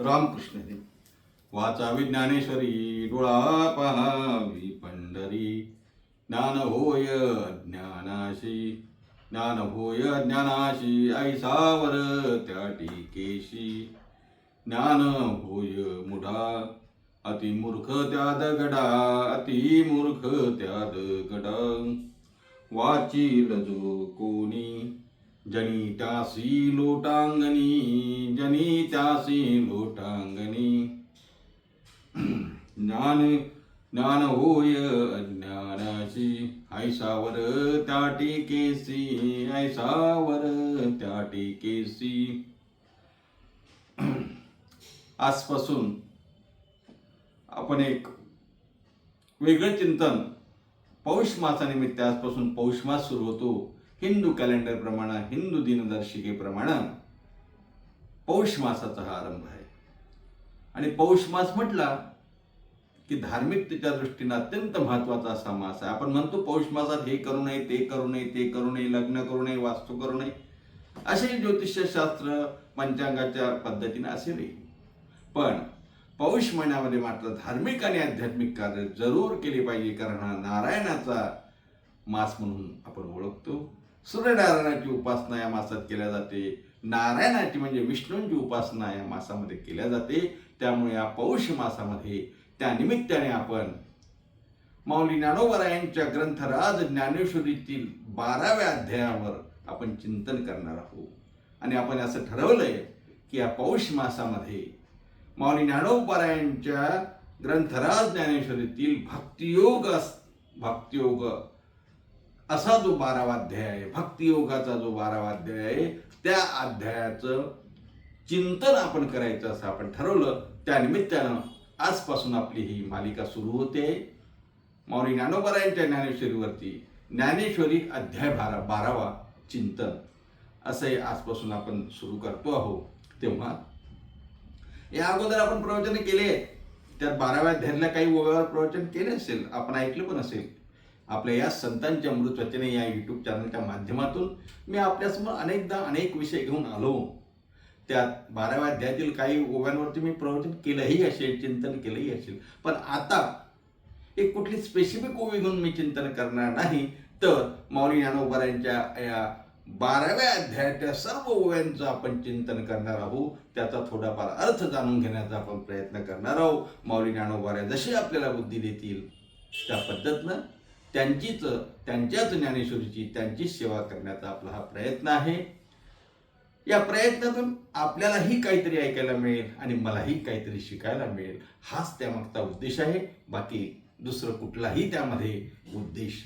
रामकृष्ण देव वाचा विज्ञानेश्वरी डोळा पहावी पंढरी. ज्ञान होय ज्ञानाशी ज्ञान होय ज्ञानाशी ऐसावर त्या टीकेशी. ज्ञान होय मुढा अति मूर्ख त्या दगडा अति मूर्ख त्या दगडा. वाचील जो कोणी जनी त्यासी लोटांगणी जनी त्यासी लोटांगणी ज्ञान ज्ञान होय अज्ञानाची ऐसावर त्या टीकेसी ऐसावर त्या टीकेसी। आजपासून आपण एक वेगळं चिंतन पौष मासानिमित्त आजपासून पौष मास सुरू होतो. हिंदू कॅलेंडर प्रमाणे हिंदू दिनदर्शिकेप्रमाणे पौष मासाचा हा आरंभ आहे. आणि पौष मास म्हटला की धार्मिकतेच्या दृष्टीनं अत्यंत महत्त्वाचा असा मास आहे. आपण म्हणतो पौष मासात हे करू नये ते करू नये ते करू नये लग्न करू नये वास्तू करू नये. असे ज्योतिषशास्त्र पंचांगाच्या पद्धतीने असे नाही पण पौष महिन्यामध्ये मात्र धार्मिक आणि आध्यात्मिक कार्य जरूर केली पाहिजे कारण हा नारायणाचा मास म्हणून आपण ओळखतो. सूर्यनारायणाची उपासना या मासात केल्या जाते. नारायणाची म्हणजे विष्णूंची उपासना या मासामध्ये केल्या जाते. त्यामुळे या पौष मासामध्ये त्या निमित्ताने आपण माऊली ज्ञानोबरायांच्या ग्रंथराज ज्ञानेश्वरीतील बाराव्या अध्यायावर आपण चिंतन करणार आहोत. आणि आपण असं ठरवलंय की या पौष मासामध्ये माऊली ज्ञानोबरायांच्या ग्रंथराज ज्ञानेश्वरीतील भक्तियोग अस- भक्तियोग असा जो बारावा अध्याय आहे भक्तियोगाचा जो बारावा अध्याय आहे त्या अध्यायाचं चिंतन आपण करायचं असं आपण ठरवलं. त्यानिमित्तानं आजपासून आपली ही मालिका सुरू होते. मौरी ज्ञानोबरायांच्या ज्ञानेश्वरीवरती ज्ञानेश्वरी अध्याय बारा बारावा चिंतन. असंही आजपासून आपण सुरू करतो आहोत. तेव्हा या अगोदर आपण प्रवचन केले. त्यात बाराव्या अध्यायाला काही ओव्यावर प्रवचन केले असेल आपण ऐकलं पण असेल. आपल्या या संतांच्या अमृत वचने या यूट्यूब चॅनलच्या माध्यमातून मी आपल्यासमोर अनेकदा अनेक विषय घेऊन आलो. त्यात बाराव्या अध्यायातील काही ओव्यांवरती मी प्रवचन केलंही असेल चिंतन केलंही असेल. पण आता एक कुठली स्पेसिफिक ओवी घेऊन मी चिंतन करणार नाही तर माऊली ज्ञानोबरायांच्या या बाराव्या अध्यायाच्या सर्व ओव्यांचं आपण चिंतन करणार आहोत. त्याचा थोडाफार अर्थ जाणून घेण्याचा आपण प्रयत्न करणार आहोत. माऊली ज्ञानोबाऱ्या जशी आपल्याला बुद्धी देतील त्या पद्धतीनं त्यांचीच त्यांच्याच ज्ञानेश्वरीची त्यांचीच सेवा करण्याचा आपला हा प्रयत्न आहे. या प्रयत्नातून आपल्यालाही काहीतरी ऐकायला मिळेल आणि मलाही काहीतरी शिकायला मिळेल. हाच त्यामागचा उद्देश आहे. बाकी दुसरं कुठलाही त्यामध्ये उद्देश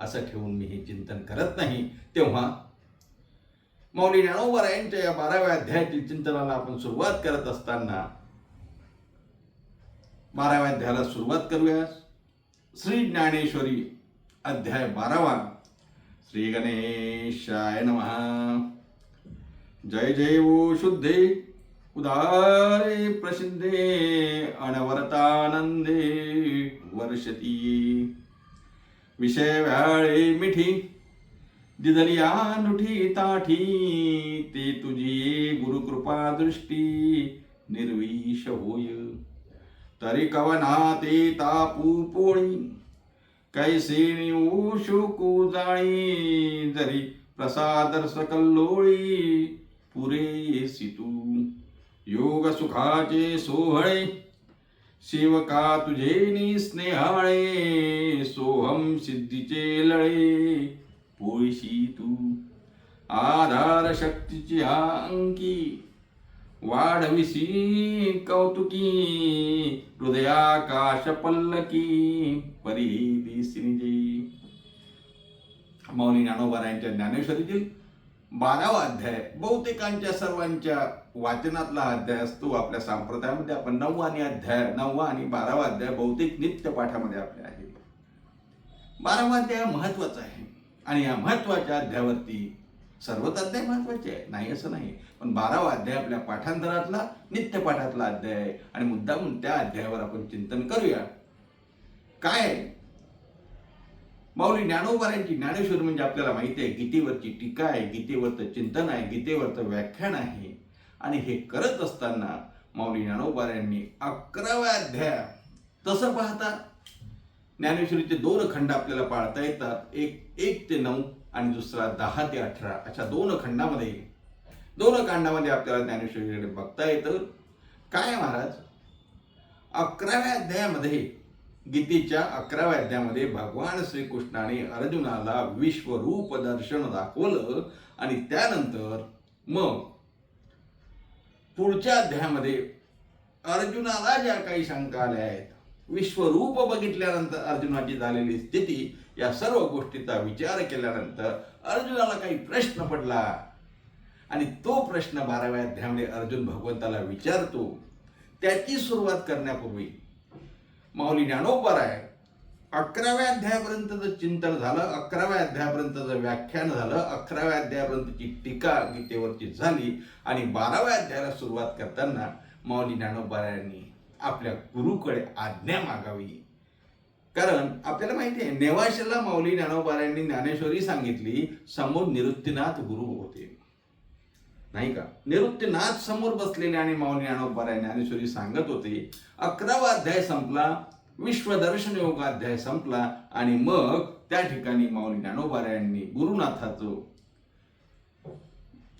असं ठेवून मी हे चिंतन करत नाही. तेव्हा मौली ज्ञानोबरायांच्या या बाराव्या अध्यायातील चिंतनाला आपण सुरुवात करत असताना बाराव्या अध्यायाला सुरुवात करूया श्री ज्ञानेश्वरी अध्याय बारावा. श्री गणेशाय नमः. जय जय वो शुद्धे उदारे प्रसिद्धे अनवरतानंदे वर्षती विषय व्याळे मिठी दिदलिया नुठी ताठी ते तुझी गुरुकृपा दृष्टी निर्विष होय। तरी कवना ते तापू पोळी कैसे निऊ जाळी जरी प्रसादर्स सकल्लोळी पुरे सितू योग सुखाचे सोहळे सेवका तुझे नि स्नेहाळे सोहम सिद्धीचे लळे पोळशी तू. आधार शक्तीची हा अंकी वाढविसी कौतुकी हृदयाकाश पल्लकी परी दिसिनिजे मौनी ज्ञानोबारायांच्या ज्ञानेश्वरीतील बारावा अध्याय बहुतेकांच्या सर्वांच्या वाचनातला अध्याय असतो. आपल्या संप्रदायामध्ये आपण नववा आणि अध्याय नववा आणि बारावा अध्याय बहुतेक नित्य पाठामध्ये आपले आहे बारावा अध्याय महत्त्वाचा आहे. आणि या महत्त्वाच्या अध्यायावरती सर्वच अध्याय महत्त्वाचे आहे नाही असं नाही. पण बारावा अध्याय आपल्या पाठांतरातला नित्य पाठातला अध्याय आहे. आणि मुद्दामून त्या अध्यायावर आपण चिंतन करूया. काय आहे? माऊली ज्ञानोबारांची ज्ञानेश्वर म्हणजे आपल्याला माहिती आहे गीतेवरची टीका आहे गीतेवरचं चिंतन आहे गीतेवरचं व्याख्यान आहे. आणि हे करत असताना माऊली ज्ञानोबाऱ्यांनी अकराव्या अध्याय तसं पाहता. ज्ञानेश्वरीचे दोन खंड आपल्याला पाळता येतात. एक एक ते नऊ आणि दुसरा दहा ते अठरा अशा दोन खंडामध्ये दोन कांडामध्ये आपल्याला ज्ञानेश्वरीकडे बघता येतं. काय महाराज? अकराव्या अध्यायामध्ये गीतेच्या अकराव्या अध्यायामध्ये भगवान श्रीकृष्णाने अर्जुनाला विश्वरूप दर्शन दाखवलं आणि त्यानंतर मग पुढच्या अध्यायामध्ये अर्जुनाला ज्या काही शंका आल्या आहेत विश्वरूप बघितल्यानंतर अर्जुनाची झालेली स्थिती या सर्व गोष्टीचा विचार केल्यानंतर अर्जुनाला काही प्रश्न पडला. आणि तो प्रश्न बाराव्या अध्यायामध्ये अर्जुन भगवंताला विचारतो. त्याची सुरुवात करण्यापूर्वी माऊली ज्ञानोबराय अकराव्या अध्यायापर्यंतचं चिंतन झालं अकराव्या अध्यायापर्यंतचं व्याख्यान झालं अकराव्या अध्यायापर्यंतची टीका गीतेवरची झाली आणि बाराव्या अध्यायाला सुरुवात करताना माऊली ज्ञानोबरायांनी आपल्या गुरुकडे आज्ञा मागावी. कारण आपल्याला माहिती आहे नेवाशेला माऊली ज्ञानोबारायांनी ज्ञानेश्वरी सांगितली समोर निवृत्तीनाथ गुरु होते. नाही का? निवृत्तीनाथ समोर बसलेले आणि माऊली ज्ञानोबाराय ज्ञानेश्वरी सांगत होते अकरावा अध्याय संपला विश्वदर्शन योगाध्याय संपला आणि मग त्या ठिकाणी माऊली ज्ञानोबारायांनी गुरुनाथाचं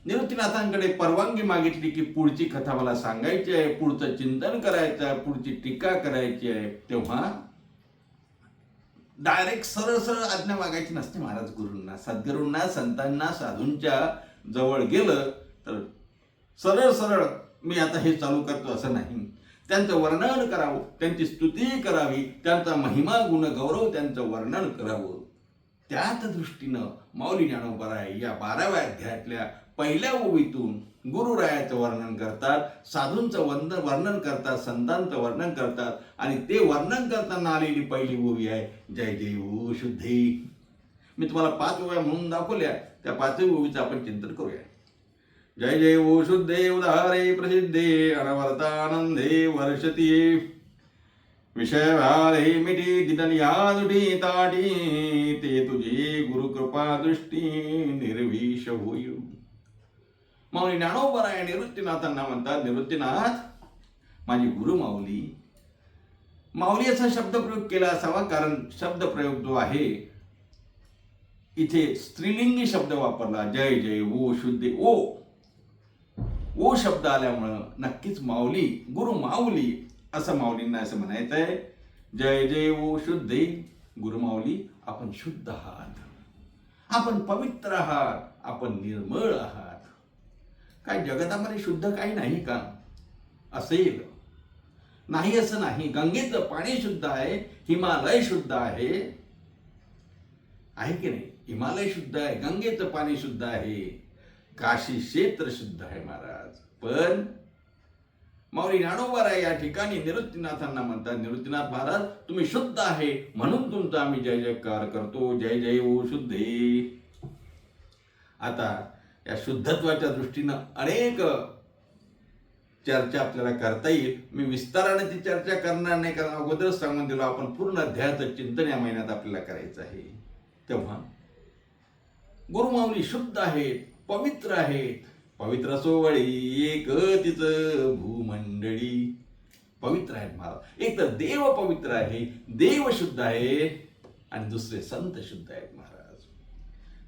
निवृत्तीनाथांकडे परवानगी मागितली की पुढची कथा मला सांगायची आहे पुढचं चिंतन करायचं आहे पुढची टीका करायची आहे तेव्हा डायरेक्ट सरळ सरळ आज्ञा मागायची नसते महाराज गुरूंना. सद्गुरूंना संतांना साधूंच्या जवळ गेलं तर सरळ सरळ मी आता हे चालू करतो असं नाही. त्यांचं वर्णन करावं त्यांची स्तुती करावी त्यांचा महिमा गुण गौरव त्यांचं वर्णन करावं. त्याच दृष्टीनं माऊली ज्ञानोबराय या बाराव्या अध्यायातल्या पहिल्या ओवीतून गुरुरायाचं वर्णन करतात साधूंचं वंद वर्णन करतात संतांचं वर्णन करतात आणि ते वर्णन करताना आलेली पहिली ओवी आहे जय जय ओ शुद्धे. मी तुम्हाला पाच ओव्या म्हणून दाखवल्या त्या पाचवी ओवीचं आपण चिंतन करूया. जय जय ओ शुद्धे उदारे प्रसिद्धे अनवर्तानंदे वर्षती. विषय भारे मिठी दिदन यादुटी ताटी ते तुझी गुरुकृपा दृष्टी निर्विष होईल माऊली ज्ञानोबराय निवृत्तीनाथांना म्हणतात निवृत्तीनाथ माझी गुरु माऊली. माऊली असा शब्दप्रयोग केला असावा कारण शब्दप्रयोग जो आहे इथे स्त्रीलिंगी शब्द वापरला. जय जय ओ शुद्धे ओ. ओ शब्द आल्यामुळं नक्कीच माऊली गुरु माऊली असं माऊलींना असं म्हणायचं आहे जय जय ओ शुद्धे गुरु माऊली आपण शुद्ध आहात. आपण पवित्र आहात आपण निर्मळ आहात. काय जगतामध्ये शुद्ध काही नाही का? असेल नाही असं नाही. गंगेचं पाणी शुद्ध आहे हिमालय शुद्ध आहे. आहे की नाही? हिमालय शुद्ध आहे गंगेचं पाणी शुद्ध आहे. काशी क्षेत्र शुद्ध आहे महाराज. पण माऊली ज्ञानोबाराय या ठिकाणी निवृत्तीनाथांना म्हणतात निवृत्तीनाथ महाराज तुम्ही शुद्ध आहे. म्हणून तुमचा आम्ही जय जयकार करतो. जय जय ओ शुद्धे. आता या शुद्धत्वाच्या दृष्टीनं अनेक चर्चा आपल्याला करता येईल. मी विस्ताराने ती चर्चा करणार नाही कारण अगोदरच सांगून दिलो आपण पूर्ण अध्यायाचं चिंतन या महिन्यात आपल्याला करायचं आहे. तेव्हा गुरुमाऊली शुद्ध आहेत पवित्र आहेत. पवित्र सोवळी एक तिच भूमंडळी. पवित्र आहेत महाराज. एक तर देव पवित्र आहे देव शुद्ध आहे आणि दुसरे संत शुद्ध आहेत महाराज.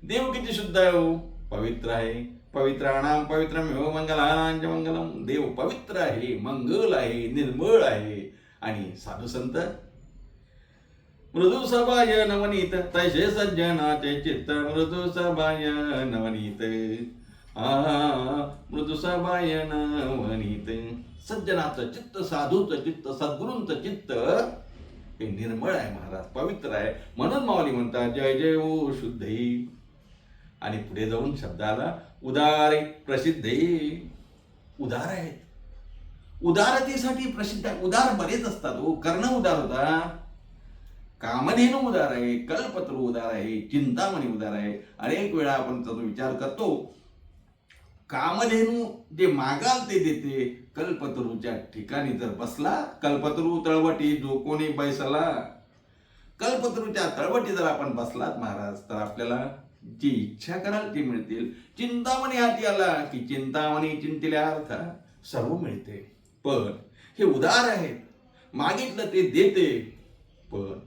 देव किती शुद्ध आहे हो? पवित्र आहे. पवित्राणाम पवित्र मंगलानांच मंगलम. देव पवित्र आहे मंगल आहे निर्मळ आहे. आणि साधू संत? मृदू सभाय नवनीत तसे सज्जनाचे चित्त मृदू सभाय नवनीत. आ मृदू सभाय नवनीत. सज्जनाचं चित्त साधूचं चित्त सद्गुरूंचं चित्त. हे निर्मळ आहे महाराज पवित्र आहे. म्हणून माऊली म्हणतात जय जय ओ शुद्धे. आणि पुढे जाऊन शब्दाला उदार प्रसिद्ध उदार आहेत. उदारतेसाठी प्रसिद्ध आहे. उदार बरेच असतात हो. कर्ण उदार होता. कामधेनु उदार आहे. कल्पत्र उदार आहे. चिंतामणी उदार आहे. अनेक वेळा आपण त्याचा विचार करतो. कामधेनू जे मागाल ते देते. कल्पतरूच्या ठिकाणी जर बसला कल्पतरू तळवटी जो कोणी बैसला. कल्पतरूच्या तळवटी जर आपण बसलात महाराज तर आपल्याला जी इच्छा कराल ती मिळतील. चिंतामणी हाती आला की चिंतामणी चिंतिल्या अर्थ सर्व मिळते. पण हे उदार आहे. मागितलं ते देते. पण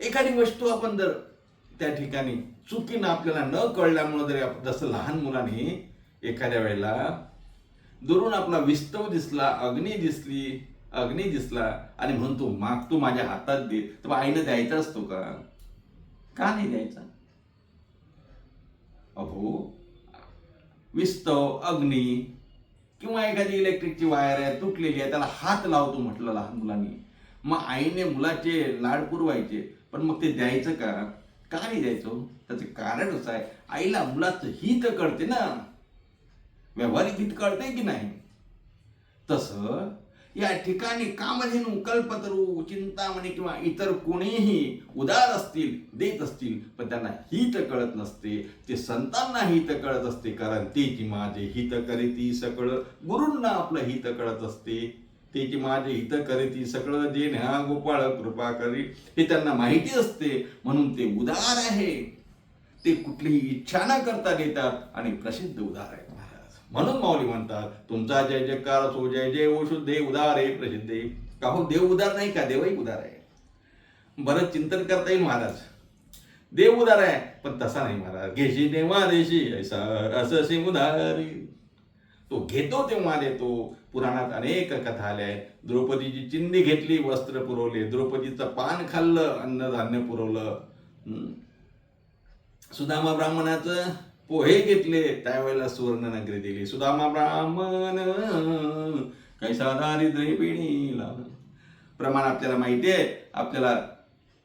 एखादी वस्तू आपण जर त्या ठिकाणी चुकीनं आपल्याला न कळल्यामुळं जरी आप- जसं लहान मुलांनी एखाद्या वेळेला दुरून आपला विस्तव दिसला अग्नी दिसली अग्नी दिसला आणि म्हणतो माग तू माझ्या हातात दे. तर आईनं द्यायचा असतो का? का नाही द्यायचा? अहो विस्तव अग्नी किंवा एखादी इलेक्ट्रिकची वायर आहे तुटलेली आहे त्याला हात लावतो म्हटलं लहान मुलांनी. मग आईने मुलाचे लाड पुरवायचे पण मग ते द्यायचं का? का नाही द्यायचं? त्याचं कारण असं आहे आईला मुलाचं हित कळते ना. व्यावहारिक हित कळते की नाही? तसं या ठिकाणी कामधेनू कल्पतरू चिंतामणी किंवा इतर कोणीही उदार असतील देत असतील पण त्यांना हित कळत नसते. ते संतांना हित कळत असते कारण तेची माझे हित करीती सकळ गुरूंना आपलं हित कळत असते. तेची माझे हित करीती सकळ जे न्या गोपाळ कृपा करी हे त्यांना माहिती असते. म्हणून ते उदार आहे. ते कुठलीही इच्छा न करता देतात आणि प्रसिद्ध उदार आहेत म्हणून माऊली म्हणतात तुमचा जय जयकार असो जय जय ओशो देव उदार आहे प्रसिद्ध आहे. का हो देव उदार नाही का? देवही उदार आहे. बरं चिंतन करता येईल महाराज. देव उदार आहे पण तसा नाही महाराज. घेशी देवा देशी ऐसा असं उदारी तो घेतो तेव्हा देतो. पुराणात अनेक कथा आल्या आहेत. द्रौपदीची चिंदी घेतली वस्त्र पुरवले. द्रौपदीचं पान खाल्लं अन्नधान्य पुरवलं. हम्म. सुदामा ब्राह्मणाचं पोहे घेतले त्यावेळेला सुवर्ण नगरी दिली. सुदामा ब्राह्मण कैसा दारिद्र्य पिढीला प्रमाण आपल्याला माहिती आहे आपल्याला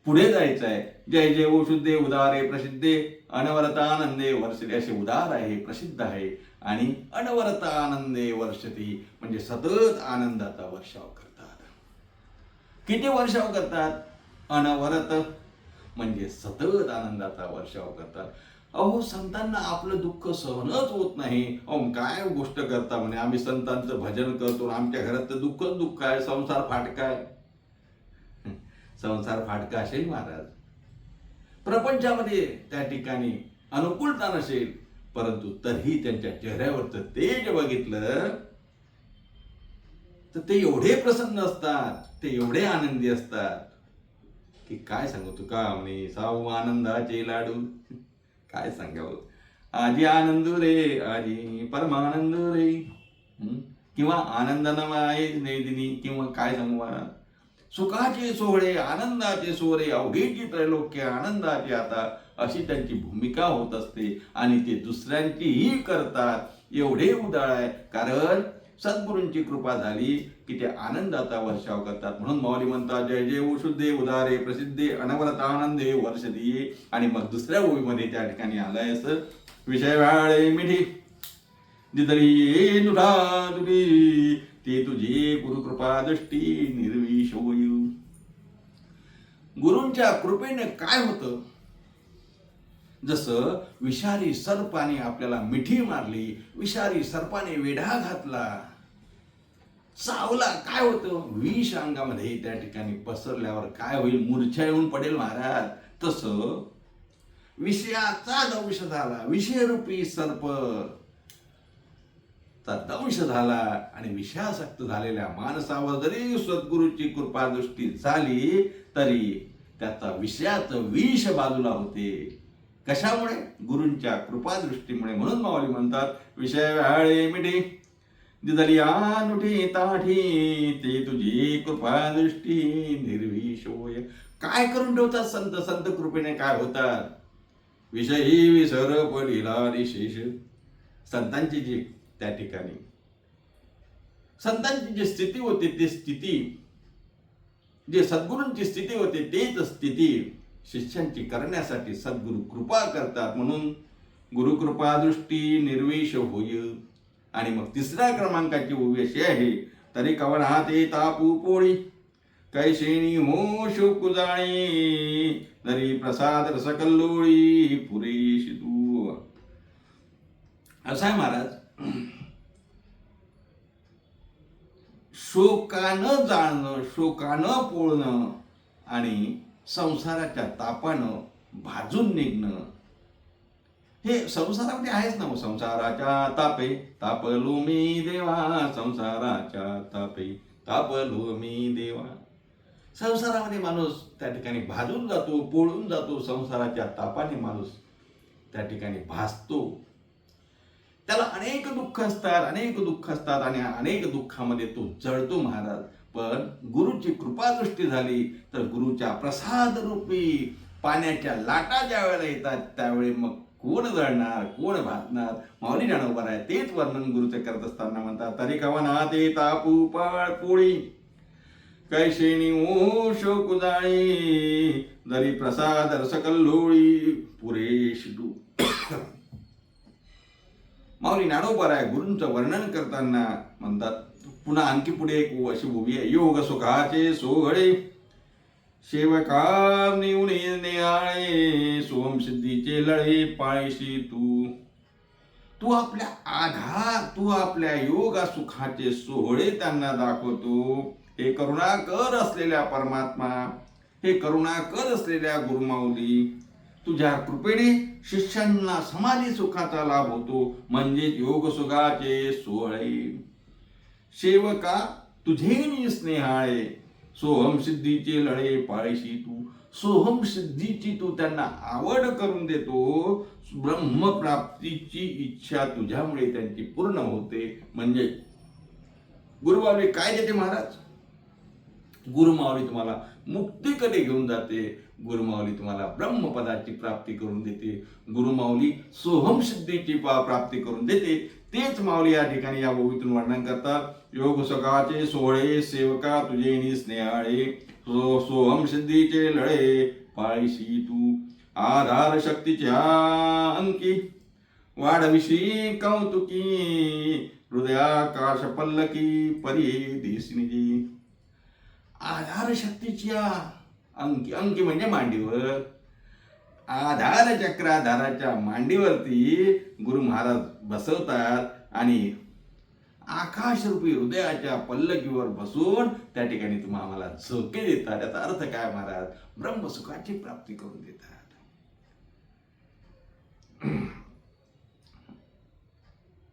पुढे जायचं आहे. जय जय ओ शुद्धे उदारे प्रसिद्धे अनवरत आनंदे वर्षते. असे उदार आहे प्रसिद्ध आहे आणि अनवरत आनंदे वर्षती. म्हणजे सतत आनंदाचा वर्षाव करतात. किती वर्षाव करतात? अनवरत. म्हणजे सतत आनंदाचा वर्षाव करतात. अहो संतांना आपलं दुःख सहनच होत नाही. अहो काय गोष्ट करता म्हणे? आम्ही संतांचं भजन करतो आमच्या घरात तर दुःखच दुःख आहे. संसार फाटका आहे. संसार फाटका असेल महाराज. प्रपंचामध्ये त्या ठिकाणी अनुकूलता नसेल परंतु तरीही त्यांच्या चेहऱ्यावरचं तेज बघितलं तर ते एवढे प्रसन्न असतात ते एवढे आनंदी असतात की काय सांगू तुका म्हणे? साऊ आनंदाचे लाडू. काय सांगावं? आजी आनंद रे आजी परमानंद रे. हं? किंवा आनंदनमाय नैदिनी किंवा काय सांगू मला? सुखाचे सोहळे आनंदाचे सोहळे अवघेची त्रैलोक्य आनंदाचे आता अशी त्यांची भूमिका होत असते आणि ते दुसऱ्यांचीही करतात. एवढे उदाळ आहे कारण सद्गुरूंची कृपा झाली की ते आनंदाचा वर्षाव करतात. म्हणून मौली म्हणतात जय जय शुद्धे उदारे प्रसिद्धे अनवरत आनंदे वर्ष दिये आणि मग दुसऱ्या ओळीमध्ये त्या ठिकाणी आलाय असं विषय व्याळे मिठी दिदरी नुठा ते तुझे गुरुकृपा दृष्टी निर्विष होईल गुरूंच्या कृपेने काय होतं? जसं विषारी सर्पाने आपल्याला मिठी मारली विषारी सर्पाने वेढा घातला चावला काय होतं? विष अंगामध्ये त्या ठिकाणी पसरल्यावर काय होईल? मूर्छा येऊन पडेल महाराज. तसं विषयाचा दंश झाला. विषयरूपी सर्प. चा दंश झाला आणि विषयासक्त झालेल्या माणसावर जरी सद्गुरूची कृपा दृष्टी झाली तरी त्याचा विषयाचं विष बाजूला होते. कशामुळे? गुरूंच्या कृपादृष्टीमुळे म्हणून माऊली म्हणतात विषय व्याळे मिठी दिदली नुठी ताठी ते तुझी कृपा दृष्टी निर्विष होय काय करून ठेवतात संत? संत कृपेने काय होतात? विषयी विसर पडिला निशेष. संतांची जी त्या ठिकाणी. संतांची जी स्थिती होती ती स्थिती जे सद्गुरूंची स्थिती होती तेच स्थिती शिष्यांची करण्यासाठी सद्गुरू कृपा करतात म्हणून गुरुकृपा दृष्टी निर्विष होय. आणि मग तिसऱ्या क्रमांकाची ओवी अशी आहे. तरी कवनाते तापू पोळी कैशेणी हो शोक जाणे तरी प्रसाद रसकल्लोळी पुरेशी तू असं आहे महाराज शोकानं जाणणं शोकानं पोळणं आणि संसाराच्या तापानं भाजून निघणं हे संसारामध्ये आहेच ना मग संसाराच्या तापे. तापलो मी देवा संसाराच्या तापे. तापलो मी देवा. संसारामध्ये माणूस त्या ठिकाणी भाजून जातो पोळून जातो संसाराच्या तापाने माणूस त्या ठिकाणी भासतो. त्याला अनेक दुःख असतात अनेक दुःख असतात आणि अनेक दुःखामध्ये तो जळतो महाराज. पण गुरुची कृपादृष्टी झाली तर गुरुच्या प्रसाद रूपी पाण्याच्या लाटा ज्या वेळेला येतात त्यावेळी मग कोण जळणार कोण भासणार? माऊली ज्ञानोबर आहे तेच वर्णन गुरुचे करत असताना म्हणतात तरी कवना ते तापू पाळ पोळी. कैशेणी ओ शोकुजाळी जरी प्रसाद रसकल्लोळी पुरेश डू माऊली नाडोबर आहे गुरूंचं वर्णन करताना म्हणतात पुन्हा आणखी पुढे एक अशी उभी आहे. योग सुखाचे सोहळे. सेवका निवणे नेहाळे सोम सिद्धीचे लळे पाळीशी तू तू आपल्या आधार तू आपल्या योगा सुखाचे सोहळे त्यांना दाखवतो हे करुणा कर असलेल्या परमात्मा हे करुणा कर असलेल्या गुरुमाऊली तुझ्या कृपेने शिष्यांना समाधी सुखाचा लाभ होतो म्हणजेच योग सुखाचे सोहळे सेवका तुझे मी स्नेहाळे सोहम सिद्धीचे लढे पाळीशी तू. सोहम सिद्धीची तू त्यांना आवड करून देतो. ब्रह्मप्राप्तीची इच्छा तुझ्यामुळे त्यांची पूर्ण होते. म्हणजे गुरुबाबी काय देते महाराज? गुरुमावली तुम्हाला मुक्तीकडे घेऊन जाते. गुरुमावली तुम्हाला ब्रह्मपदाची प्राप्ती करून देते. गुरुमावली सोहम सिद्धीची प्राप्ती करून देते. तेच माऊली या ठिकाणी या ओवीतून वर्णन करतात. योग सकाचे सोहळे सेवका तुझे स्नेहाळे. सो सोहम सिद्धीचे लळे पाळीशी तू. आधार शक्तीच्या अंकी. वाढविशी कौतुकी. हृदयाकाश पल्लकी परी दिसनिजी आधार शक्तीच्या अंकी. अंकी म्हणजे मांडीवर. आधार चक्राधाराच्या मांडीवरती गुरु महाराज बसवतात आणि आकाशरूपी हृदयाच्या पल्लकीवर बसून त्या ठिकाणी तुम्ही आम्हाला झोके देतात. याचा अर्थ काय महाराज? ब्रह्मसुखाची प्राप्ती करून देतात.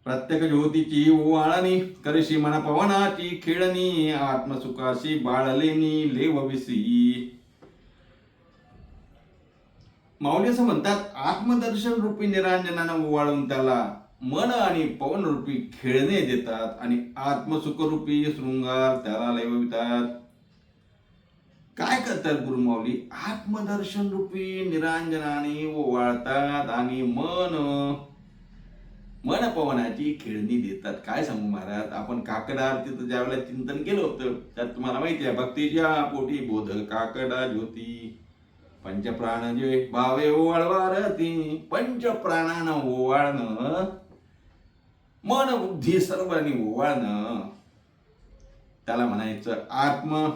प्रत्येक ज्योतीची ओवाळणी करशी मना पवनाची खेळणी आत्मसुखाशी बाळलेनी लेवविसी. माऊली असं म्हणतात आत्मदर्शन रूपी निरांजनानं ओवाळून त्याला मन आणि पवन रूपी खेळणे देतात आणि आत्मसुखरूपी शृंगार त्याला लेवितात काय करतात गुरुमाऊली आत्मदर्शन रूपी निरांजनाने ओवाळतात आणि मन मन पवनाची खेळणी देतात. काय सांगू महाराज? आपण काकडा आरतीचं ज्यावेळेला चिंतन केलं होतं त्यात तुम्हाला माहिती आहे भक्तीच्या पोटी बोध काकडा ज्योती. पंचप्राण जे भावे ओवाळवारती पंचप्राणानं ओवाळणं मन बुद्धी सर्वांनी ओवाळणं. त्याला म्हणायचं आत्म.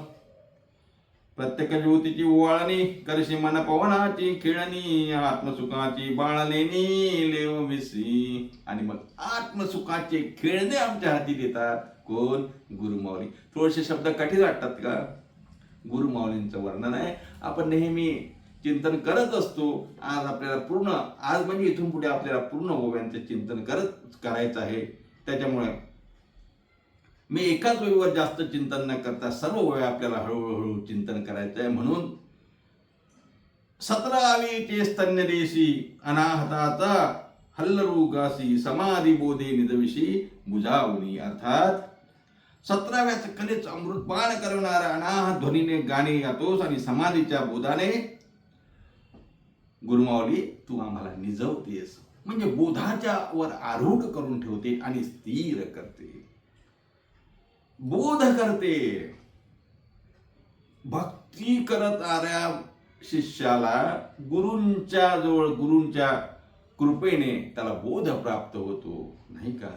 प्रत्येक ज्योतीची ओवाळणी करशी मन पवनाची खेळणी आत्मसुखाची बाळलेनी लेविसी आणि मग आत्मसुखाचे खेळणे आमच्या हाती देतात कोण? गुरुमाऊली. थोडेसे शब्द कठीण वाटतात का? गुरुमाऊलींचं वर्णन आहे. आपण नेहमी चिंतन करत असतो आज आपल्याला पूर्ण आज म्हणजे इथून पुढे आपल्याला पूर्ण ओव्यांचं चिंतन करत करायचं आहे. त्याच्यामुळे मी एकाच वेळेवर जास्त चिंतन न करता सर्व वेळ आपल्याला हळूहळू चिंतन करायचं आहे. म्हणून सतरावी ते स्तन्य देशी अनाहताचा हल्लरूगासी समाधी बोधे निदविषी बुजावणी अर्थात सतराव्या कलेचं अमृतपान करणारा अनाहत ध्वनीने गाणे गातोस आणि समाधीच्या बोधाने गुरुमावली तू आम्हाला निजवतेस. म्हणजे बोधाच्या वर आरूढ करून ठेवते आणि स्थिर करते. बोध करते. भक्ती करत आल्या शिष्याला गुरूंच्या जवळ गुरूंच्या कृपेने त्याला बोध प्राप्त होतो नाही का?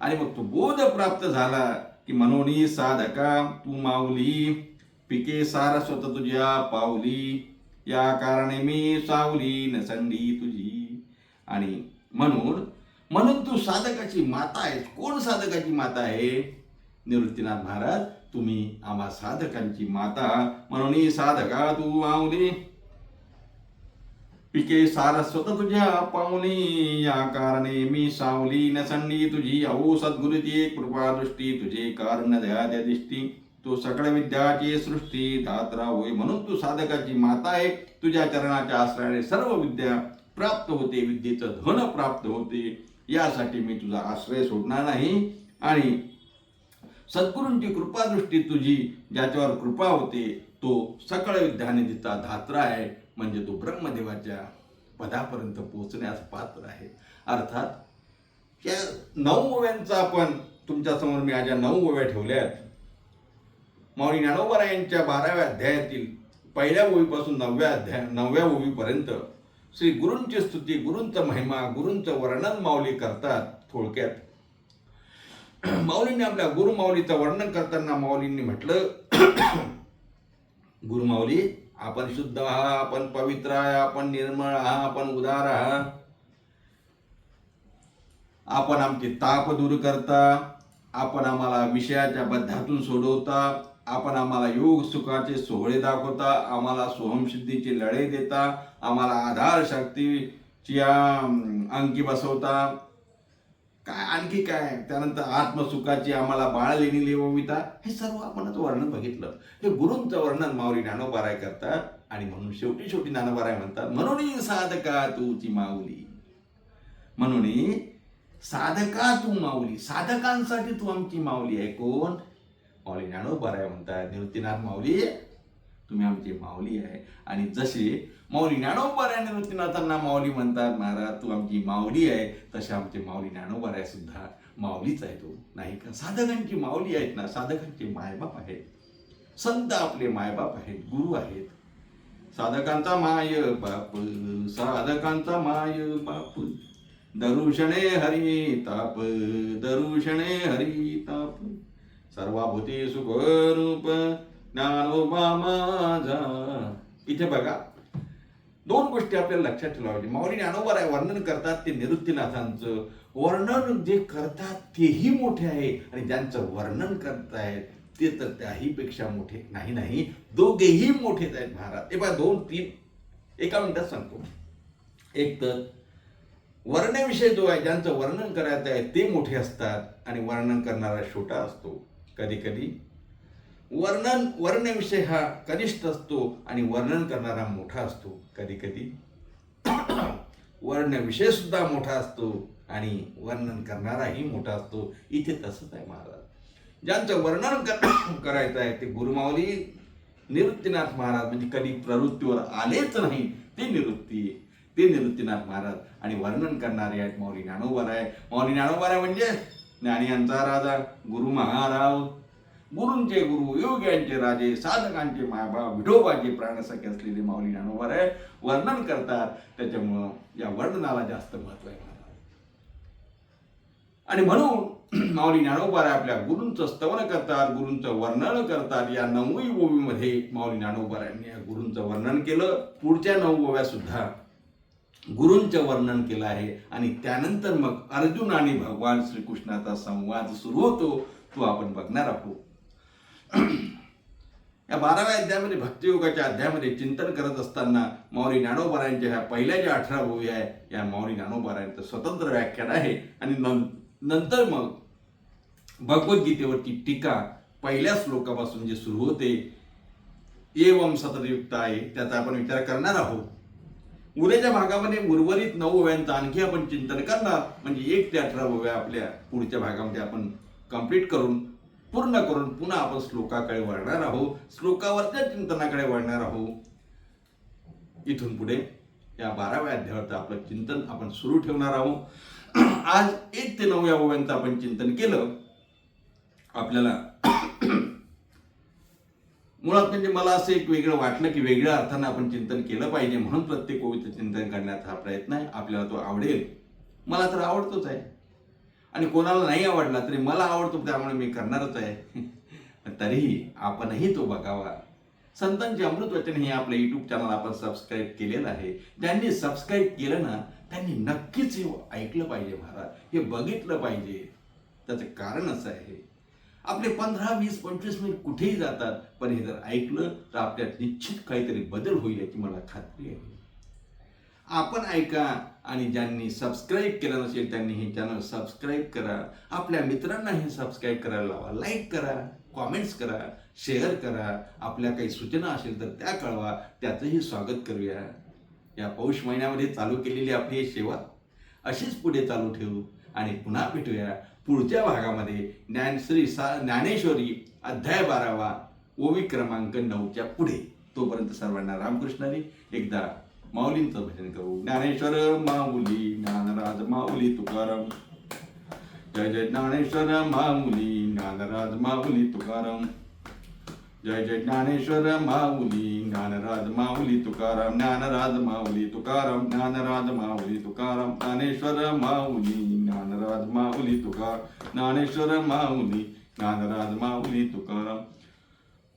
आणि मग तो बोध प्राप्त झाला की मनोनी साधका तू माऊली पिके सारस्वत तुझ्या पावली या कारणे मी सावली नसंडी तुझी. आणि म्हणून म्हणून तू साधकाची माता आहेस. कोण साधकाची माता आहे? निवृत्तीनाथ महाराज तुम्ही आम्हा साधकांची माता म्हणून साधका तू आवली पिके सारस्वत तुझ्या पावली या कारणे मी सावली नसंडी तुझी. अहो सद्गुरुची कृपा दृष्टी तुझे कारण दया त्या दिष्टी. तू सकळ विद्याची सृष्टी धात्रा होय म्हणून तू साधकाची माता आहे. तुझ्या चरणाच्या आश्रयाने सर्व विद्या प्राप्त होते विद्येचं धन प्राप्त होते. यासाठी मी तुझा आश्रय सोडणार नाही. आणि सद्गुरूंची कृपादृष्टी तुझी ज्याच्यावर कृपा होते तो सकळ विद्यानिधीचा धात्रा आहे म्हणजे तो ब्रह्मदेवाच्या पदापर्यंत पोहोचण्यास पात्र आहे. अर्थात या नऊ ओव्यांचा आपण तुमच्यासमोर मी आज या नऊ ओव्या ठेवल्या आहेत. माऊली ज्ञानोबरा यांच्या बाराव्या अध्यायातील पहिल्या ओवीपासून नवव्या अध्याय नवव्या ओवीपर्यंत श्री गुरूंची स्तुती गुरूंचा महिमा गुरूंचं वर्णन माऊली करतात थोडक्यात. माऊलींनी आपल्या गुरु माऊलीचं वर्णन करताना माऊलींनी म्हटलं गुरुमाऊली आपण शुद्ध आहा आपण पवित्र आहे आपण निर्मळ आहा आपण उदार आहा आपण आमची ताप दूर करता आपण आम्हाला विषयाच्या बद्धातून सोडवता आपण आम्हाला योग सुखाचे सोहळे दाखवता आम्हाला सोहमशुद्धीची लढे देता आम्हाला आधार शक्तीची अंकी बसवता. काय आणखी काय? त्यानंतर आत्मसुखाची आम्हाला बाळ लेणी लिवविता. हे सर्व आपणच वर्णन बघितलं. हे गुरूंचं वर्णन माऊली ज्ञानोबाराय करतात आणि म्हणून शेवटी शेवटी ज्ञानोबाराय म्हणतात म्हणून साधका तूची माऊली. म्हणून साधका तू माऊली. साधकांसाठी तू आमची माऊली आहे. कोण? माऊली ज्ञानोबाराय म्हणतात. निवृत्तीनाथ माऊली तुम्ही आमची माऊली आहे. आणि जसे माऊली ज्ञानोबाराय निवृत्तीनाथांना माऊली म्हणतात महाराज तू आमची माऊली आहे. तसे आमचे माऊली ज्ञानोबाराय सुद्धा माऊलीच आहे तो. नाही का? साधकांची माऊली आहेत ना साधकांचे मायबाप आहेत. संत आपले मायबाप आहेत गुरु आहेत. साधकांचा माय बाप साधकांचा माय बाप. दरुषणे हरी ताप दरुषणे हरी ताप सर्वाभूती सुखरूप ज्ञानोबा माझा इथे बघा दोन गोष्टी आपल्याला लक्षात ठेवाव्या पाहिजे माऊली ज्ञानोबा आहे वर्णन करतात ते निवृत्तीनाथांचं वर्णन जे करतात तेही मोठे आहे आणि ज्यांचं वर्णन करतायत ते तर त्याही पेक्षा मोठे नाही नाही. दोघेही मोठेच आहेत महाराज. ते बघा दोन तीन एका मिनिटात सांगतो. एक तर वर्णविषय जो आहे ज्यांचं वर्णन करायचं आहे ते मोठे असतात आणि वर्णन करणारा छोटा असतो. कधी कधी वर्णन वर्णविषय हा कनिष्ठ असतो आणि वर्णन करणारा मोठा असतो कधी कधी वर्णविषय सुद्धा मोठा असतो आणि वर्णन करणाराही मोठा असतो. इथे तसंच आहे महाराज. ज्यांचं वर्णन कर- करायचं आहे ते गुरुमाऊली निवृत्तीनाथ महाराज म्हणजे कधी प्रवृत्तीवर आलेच नाही ते निवृत्ती ते निवृत्तीनाथ महाराज आणि वर्णन करणारे आहेत माऊली ज्ञानोबार आहे. माऊली ज्ञानोबार आहे म्हणजे ज्ञानियांचा राजा गुरु महाराव. गुरूंचे गुरु योग्यांचे राजे साधकांचे मायबा विठोबाचे प्राणसखे असलेले माऊली ज्ञानोबार आहे वर्णन करतात. त्याच्यामुळं या वर्णनाला जास्त महत्त्व आहे आणि म्हणून माऊली ज्ञानोबार आपल्या गुरूंचं स्तवन करतात गुरूंचं वर्णन करतात. या नववी ओवीमध्ये माऊली ज्ञानोबार यांनी या गुरूंचं वर्णन केलं. पुढच्या नऊ ओव्या सुद्धा गुरूंचं वर्णन केलं आहे. आणि त्यानंतर मग अर्जुन आणि भगवान श्रीकृष्णाचा संवाद सुरू होतो. तो आपण बघणार आहोत. या बाराव्या अध्यायामध्ये भक्तियोगाच्या अध्यायामध्ये चिंतन करत असताना माऊली ज्ञानोबारायांच्या ह्या पहिल्या ज्या अठरा ओवी आहे या माऊली ज्ञानोबारायांचं स्वतंत्र व्याख्यान आहे. आणि नंतर मग भगवद्गीतेवरची टीका पहिल्या श्लोकापासून जे सुरू होते एवम सततयुक्त आहे त्याचा आपण विचार करणार आहोत. उद्याच्या भागामध्ये उर्वरित नऊ ओव्यांचं आणखी आपण चिंतन करणार. म्हणजे एक ते अठरा ओव्या आपल्या पुढच्या भागामध्ये आपण कंप्लीट करून पूर्ण करून पुन्हा आपण श्लोकाकडे वळणार आहोत. श्लोकावरच्या चिंतनाकडे वळणार आहोत. इथून पुढे या बाराव्या अध्यायावरचं आपलं चिंतन आपण सुरू ठेवणार आहोत. आज एक ते नऊ या ओव्यांचं आपण चिंतन केलं. आपल्याला मुळात म्हणजे मला असं एक वेगळं वाटलं की वेगळ्या अर्थानं आपण चिंतन केलं पाहिजे म्हणून प्रत्येक कविता चिंतन करण्याचा हा प्रयत्न आहे. आपल्याला तो आवडेल. मला तर आवडतोच आहे. आणि कोणाला नाही आवडला तरी मला आवडतो त्यामुळे मी करणारच आहे. तरीही आपणही तो बघावा. संतांचे अमृत वचन हे आपलं यूट्यूब चॅनल आपण सबस्क्राईब केलेलं आहे. ज्यांनी सबस्क्राईब केलं ना त्यांनी नक्कीच हे ऐकलं पाहिजे महाराज. हे बघितलं पाहिजे. त्याचं कारण असं आहे. आपले पंधरा वीस पंचवीस मिनिट कुठेही जातात पण हे जर ऐकलं तर आपल्यात निश्चित काहीतरी बदल होईल याची मला खात्री आहे. आपण ऐका आणि ज्यांनी सबस्क्राईब केलं नसेल त्यांनी हे चॅनल सबस्क्राईब करा. आपल्या मित्रांना हे सबस्क्राईब करायला लावा. लाईक करा कॉमेंट्स करा शेअर करा. आपल्या काही सूचना असेल तर त्या कळवा. त्याचंही स्वागत करूया. या पौष महिन्यामध्ये चालू केलेली आपली ही सेवा अशीच पुढे चालू ठेवू आणि पुन्हा भेटूया. पुढच्या भागामध्ये ज्ञानश्री सा ज्ञानेश्वरी अध्याय बारावा ओवी क्रमांक नऊच्या पुढे. तोपर्यंत सर्वांना रामकृष्णाने एकदा माऊलींचं भजन करू. ज्ञानेश्वर माऊली ज्ञानराज माऊली तुकाराम. जय जय ज्ञानेश्वर माऊली ज्ञानराज माऊली तुकाराम. जय जय ज्ञानेश्वर माऊली ज्ञानराज माऊली तुकाराम. ज्ञानराज माऊली तुकाराम ज्ञानराज माऊली तुकाराम. ज्ञानेश्वर माऊली ज्ञानराज माऊली तुकार ज्ञानेश्वर माऊली ज्ञानराज माऊली तुकाराम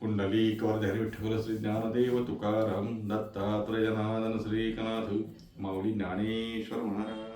कुंडली कवर्धरी विठ्ठल श्री ज्ञानदेव तुकाराम दत्तात्रय जनार्दन श्रीकनाथ माऊली ज्ञानेश्वर महाराज